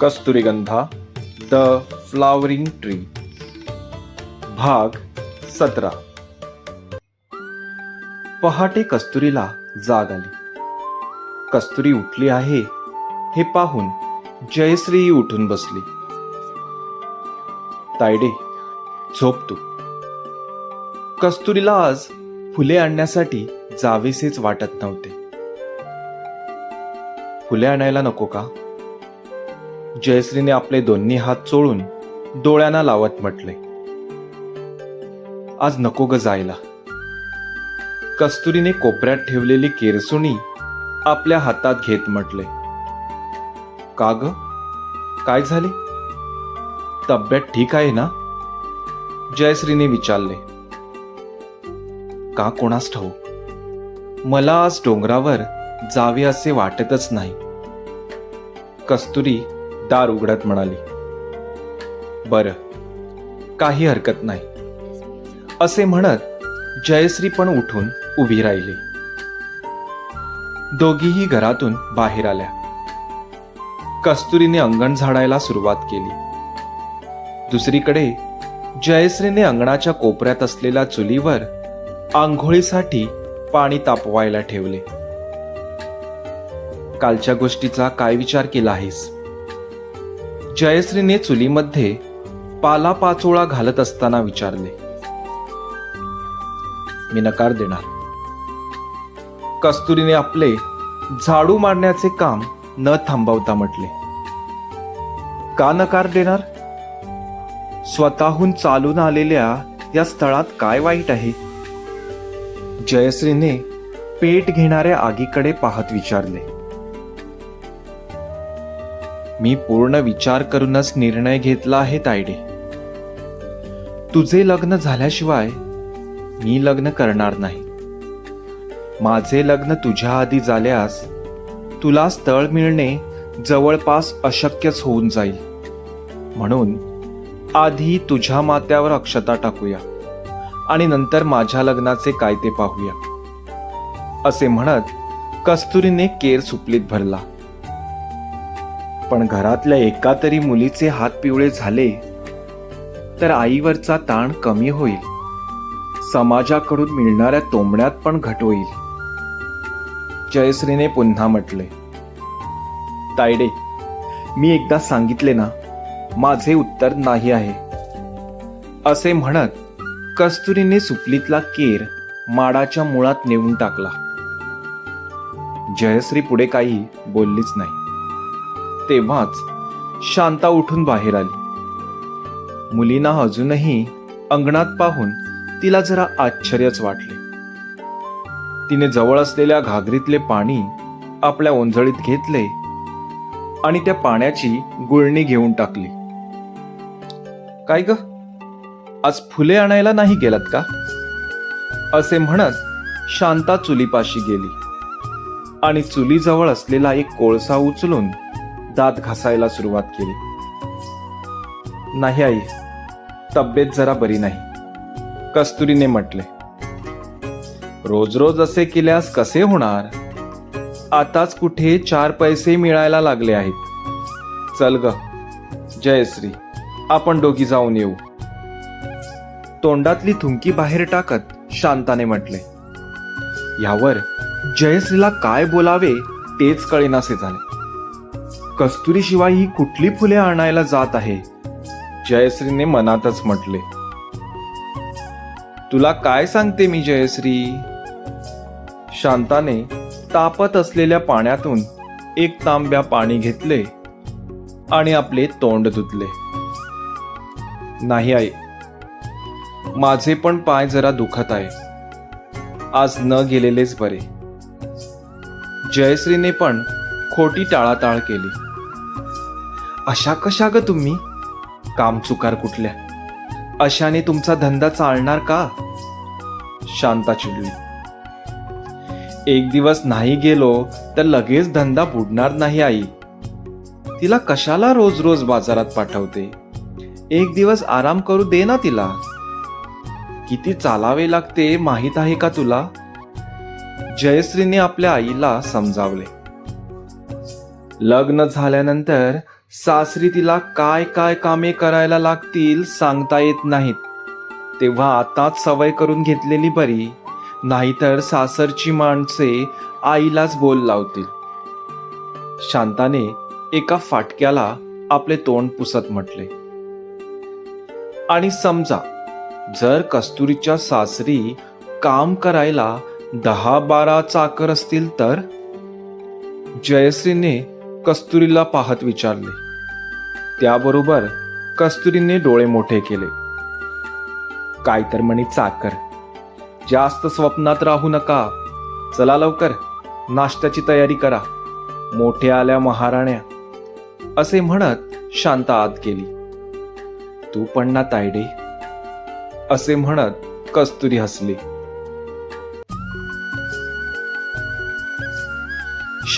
कस्तुरीगंधा the flowering tree भाग सतरा. पहाटे कस्तुरीला जाग आली. कस्तुरी उठली आहे हे पाहून जयश्री उठून बसली. तायडे झोप तू. कस्तुरीला आज फुले आणण्यासाठी जावेसेच वाटत नव्हते. फुले आणायला नको का? जयश्रीने आपले दोन्ही हात चोळून डोळ्यांना लावत म्हटले आज नको ग जायला. कस्तुरीने कोपऱ्यात ठेवलेली केरसुणी आपल्या हातात घेत म्हटले का ग? काय झाले? तब्येत ठीक आहे ना? जयश्रीने विचारले का कोणास ठाऊ मला आज डोंगरावर जावे असे वाटतच नाही. कस्तुरी दार उघडत म्हणाली बर काही हरकत नाही. असे म्हणत जयश्री पण उठून उभी राहिली. दोघीही घरातून बाहेर आल्या. कस्तुरीने अंगण झाडायला सुरुवात केली. दुसरीकडे जयश्रीने अंगणाच्या कोपऱ्यात असलेल्या चुलीवर आंघोळीसाठी पाणी तापवायला ठेवले. कालच्या गोष्टीचा काय विचार केला आहेस? जयश्रीने चुलीमध्ये पाला पाचोळा घालत असताना विचारले मी नकार देणार. कस्तुरीने आपले झाडू मारण्याचे काम न थांबवता म्हटले. का नकार देणार? स्वतःहून चालून आलेल्या या स्थळात काय वाईट आहे? जयश्रीने पेट घेणाऱ्या आगीकडे पाहत विचारले मी पूर्ण विचार करूनच निर्णय घेतला आहे तायडे तुझे लग्न झाल्याशिवाय मी लग्न करणार नाही. माझे लग्न तुझ्या आधी झाल्यास तुला स्थळ मिळणे जवळपास अशक्यच होऊन जाईल. म्हणून आधी तुझ्या मात्यावर अक्षता टाकूया आणि नंतर माझ्या लग्नाचे काय ते पाहूया. असे म्हणत कस्तुरीने केर सुपलीत भरला. पण घरातल्या एका तरी मुलीचे हात पिवळे झाले तर आईवरचा ताण कमी होईल. समाजाकडून मिळणाऱ्या तोंबण्यात पण घट होईल. जयश्रीने पुन्हा म्हटले तायडे मी एकदा सांगितले ना माझे उत्तर नाही आहे. असे म्हणत कस्तुरीने सुपलीतला केर माडाच्या मुळात नेऊन टाकला. जयश्री पुढे काही बोललीच नाही. तेव्हाच शांता उठून बाहेर आली. मुलींना अजूनही अंगणात पाहून तिला जरा आश्चर्यच वाटले. तिने जवळ असलेल्या घागरीतले पाणी आपल्या ओंजळीत घेतले आणि त्या पाण्याची गुळणी घेऊन टाकली. काय ग? आज फुले आणायला नाही गेलात का? असे म्हणत शांता चुलीपाशी गेली. आणि चुलीजवळ असलेला एक कोळसा उचलून दात घासायला सुरुवात केली. नाही आई तब्येत जरा बरी नाही कस्तुरीने म्हटले. रोज रोज असे केल्यास कसे होणार? आताच कुठे चार पैसे मिळायला लागले आहेत. चल ग जयश्री आपण दोघी जाऊन येऊ. तोंडातली थुंकी बाहेर टाकत शांताने म्हटले यावर जयश्रीला काय बोलावे तेच कळेनासे झाले. कस्तुरीशिवाय ही कुठली फुले आणायला जात आहे? जयश्रीने मनातच म्हटले. तुला काय सांगते मी जयश्री? शांताने तापत असलेल्या पाण्यातून एक तांब्या पाणी घेतले आणि आपले तोंड धुतले. नाही आई माझे पण पाय जरा दुखत आहे. आज न गेलेलेच बरे. जयश्रीने पण खोटी टाळाटाळ केली. अशा कशा ग तुम्ही? काम चुकार कुठल्या? अशाने तुमचा धंदा चालणार का? शांता चिडली एक दिवस नाही गेलो तर लगेच धंदा बुडणार नाही आई. तिला कशाला रोज रोज बाजारात पाठवते? एक दिवस आराम करू दे ना तिला. किती चालावे लागते माहीत आहे का तुला? जयश्रीने आपल्या आईला समजावले. लग्न झाल्यानंतर सासरी तिला काय काय कामे करायला लागतील सांगता येत नाहीत. तेव्हा आताच सवय करून घेतलेली बरी नाहीतर सासरची माणसे आईलाच बोल लावतील. शांताने एका फाटक्याला आपले तोंड पुसत म्हटले. आणि समजा जर कस्तुरीच्या सासरी काम करायला दहा बारा चाकर असतील तर? जयश्रीने कस्तुरीला पाहत विचारले. त्याबरोबर कस्तुरीने डोळे मोठे केले. काय तर म्हणे चाकर. जास्त स्वप्नात राहू नका. चला लवकर. नाश्त्याची तयारी करा. मोठे आल्या महाराण्या. असे म्हणत शांता आत गेली. तू पण ना तायडे. असे म्हणत कस्तुरी हसली.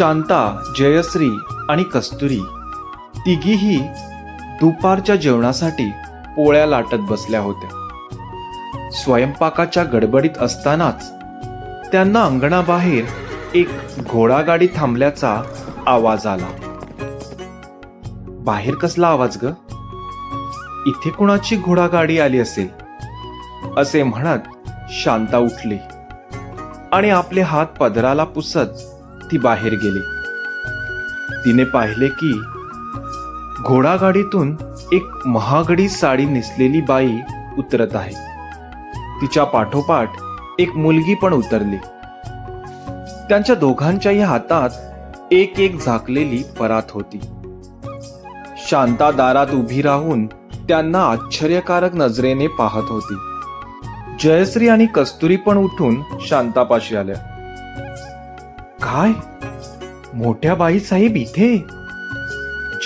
शांता जयश्री आणि कस्तुरी तिघीही दुपारच्या जेवणासाठी पोळ्या लाटत बसल्या होत्या. स्वयंपाकाच्या गडबडीत असतानाच त्यांना अंगणाबाहेर एक घोडागाडी थांबल्याचा आवाज आला. बाहेर कसला आवाज ग? इथे कुणाची घोडागाडी आली असेल? असे म्हणत शांता उठली आणि आपले हात पदराला पुसत ती बाहेर गेली. तिने पाहिले की घोडागाडीतून एक महागडी साडी नेसलेली बाई उतरत आहे. तिच्या पाठोपाठ एक मुलगी पण उतरली. त्यांच्या दोघांच्याही हातात एक एक झाकलेली परात होती. शांता दारात उभी राहून त्यांना आश्चर्यकारक नजरेने पाहत होती. जयश्री आणि कस्तुरी पण उठून शांतापाशी आल्या. काय? मोठ्या बाई साहेब इथे?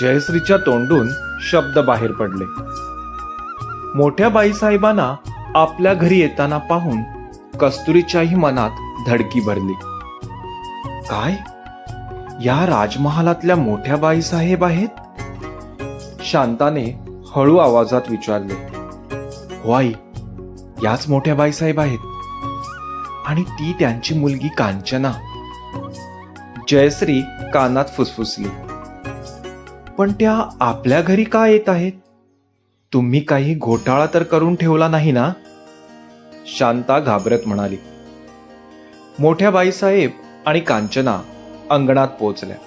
जयश्रीच्या तोंडून शब्द बाहेर पडले. मोठ्या बाईसाहेबांना आपल्या घरी येताना पाहून कस्तुरीच्याही मनात धडकी भरली. काय? या राजमहालातल्या मोठ्या बाईसाहेब आहेत? शांताने हळू आवाजात विचारले. वाई याच मोठ्या बाईसाहेब आहेत. आणि ती त्यांची मुलगी कांचना. जयश्री कानात फुसफुसली. पण त्या आपल्या घरी का येत आहेत? तुम्ही काही घोटाळा तर करून ठेवला नाही ना? शांता घाबरत म्हणाली. मोठ्या बाईसाहेब आणि कांचना अंगणात पोचल्या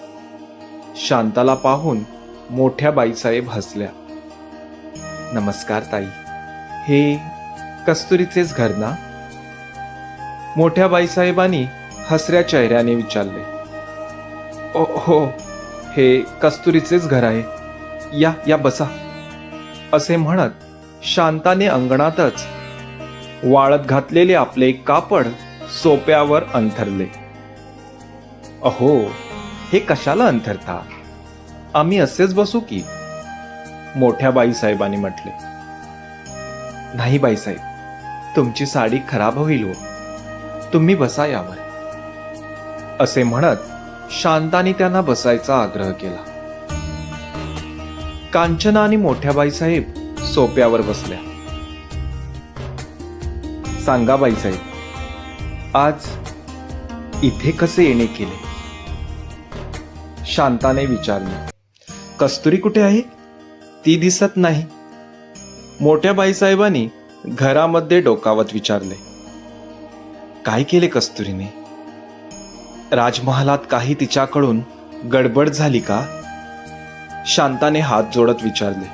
शांताला पाहून मोठ्या बाईसाहेब हसल्या. नमस्कार ताई. हे कस्तुरीचेच घर ना? मोठ्या बाईसाहेबांनी हसऱ्या चेहऱ्याने विचारले. हो हे कस्तुरीचेच घर आहे. या या बसा. असे म्हणत शांताने अंगणातच वाळत घातलेले आपले कापड सोप्यावर अंथरले. अहो हे कशाला अंथरता? आम्ही असेच बसू की? मोठ्या बाईसाहेबांनी म्हटले. नाही बाईसाहेब तुमची साडी खराब होईल हो. तुम्ही बसा यावर. असे म्हणत शांताने त्यांना बसायचा आग्रह केला. कांचना आणि मोठ्या बाईसाहेब सोप्यावर बसल्या. सांगा बाईसाहेब आज इथे कसे येणे केले? शांताने विचारले. कस्तुरी कुठे आहे? ती दिसत नाही. मोठ्या बाईसाहेबांनी घरामध्ये डोकावत विचारले. काय केले कस्तुरीने? राजमहालात काही तिच्याकडून गडबड झाली का? शांताने हात जोडत विचारले.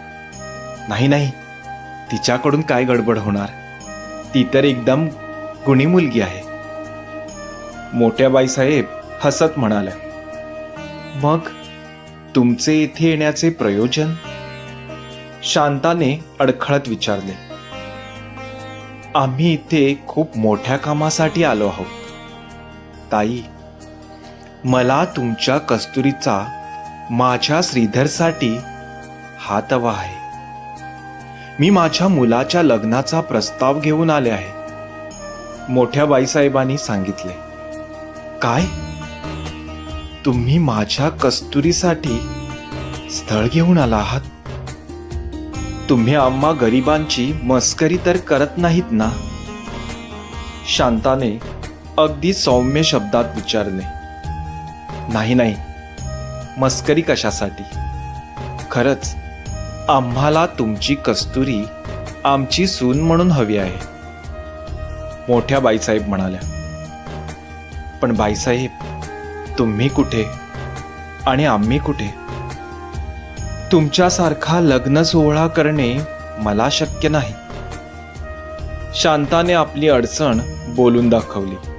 नाही नाही. तिच्याकडून काय गडबड होणार? ती तर एकदम गुणी मुलगी आहे. मोठ्या बाईसाहेब हसत म्हणाल्या मग तुमचे इथे येण्याचे प्रयोजन? शांताने अडखळत विचारले. आम्ही इथे खूप मोठ्या कामासाठी आलो आहोत. ताई मला तुमच्या कस्तुरीचा माझ्या श्रीधरसाठी हातवा आहे. मी माझ्या मुलाच्या लग्नाचा प्रस्ताव घेऊन आले आहे. मोठ्या बाईसाहेबांनी सांगितले काय? तुम्ही माझ्या कस्तुरीसाठी स्थळ घेऊन आला आहात? तुम्ही आम्हा गरिबांची मस्करी तर करत नाहीत ना? शांताने अगदी सौम्य शब्दात विचारले. नाही नाही. मस्करी कशासाठी? खरंच आम्हाला तुमची कस्तुरी आमची सून म्हणून हवी आहे. मोठ्या बाईसाहेब म्हणाल्या. पण बाईसाहेब तुम्ही कुठे? आणि आम्ही कुठे? तुमच्यासारखा लग्न सोहळा करणे मला शक्य नाही. शांताने आपली अडचण बोलून दाखवली.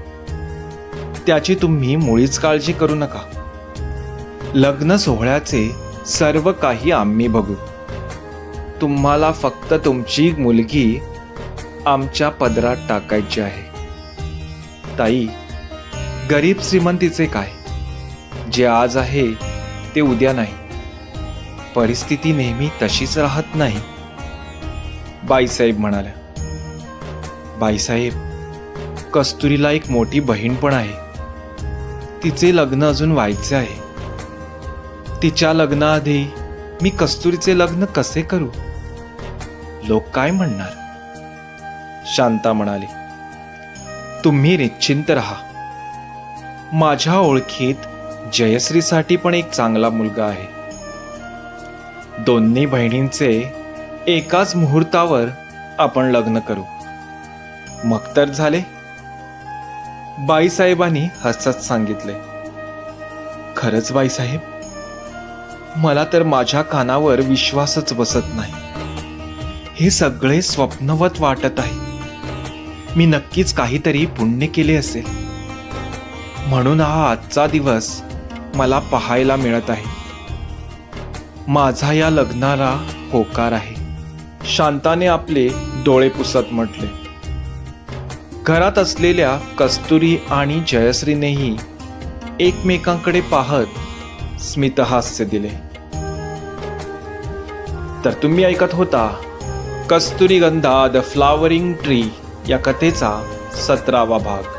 त्याची तुम्ही मुळीच काळजी करू नका. लग्न सोहळ्याचे सर्व काही आम्ही बघू. तुम्हाला फक्त तुमची मुलगी आमच्या पदरात टाकायची आहे. ताई गरीब श्रीमंतीचे काय? जे आज आहे ते उद्या नाही. परिस्थिती नेहमी तशीच राहत नाही. बाईसाहेब म्हणाल्या बाईसाहेब कस्तुरीला एक मोठी बहीण पण आहे. तिचे लग्न अजून व्हायचे आहे. तिच्या लग्नाआधी मी कस्तुरीचे लग्न कसे करू? लोक काय म्हणणार? शांता म्हणाली तुम्ही निश्चिंत राहा. माझ्या ओळखीत जयश्रीसाठी पण एक चांगला मुलगा आहे. दोन्ही बहिणींचे एकाच मुहूर्तावर आपण लग्न करू. मग तर झाले. बाईसाहेबांनी हसत सांगितले. खरंच बाईसाहेब मला तर माझ्या कानावर विश्वासच बसत नाही. हे सगळे स्वप्नवत वाटत आहे. मी नक्कीच काहीतरी पुण्य केले असेल. म्हणून हा आजचा दिवस मला पाहायला मिळत आहे. माझा या लग्नाला होकार आहे. शांताने आपले डोळे पुसत म्हटले. घरात असलेल्या कस्तुरी आणि जयश्रीनेही एकमेकांकडे पाहत स्मितहास्य दिले. तर तुम्ही ऐकत होता Kasturi Gandha the flowering tree या कथेचा सतरावा भाग.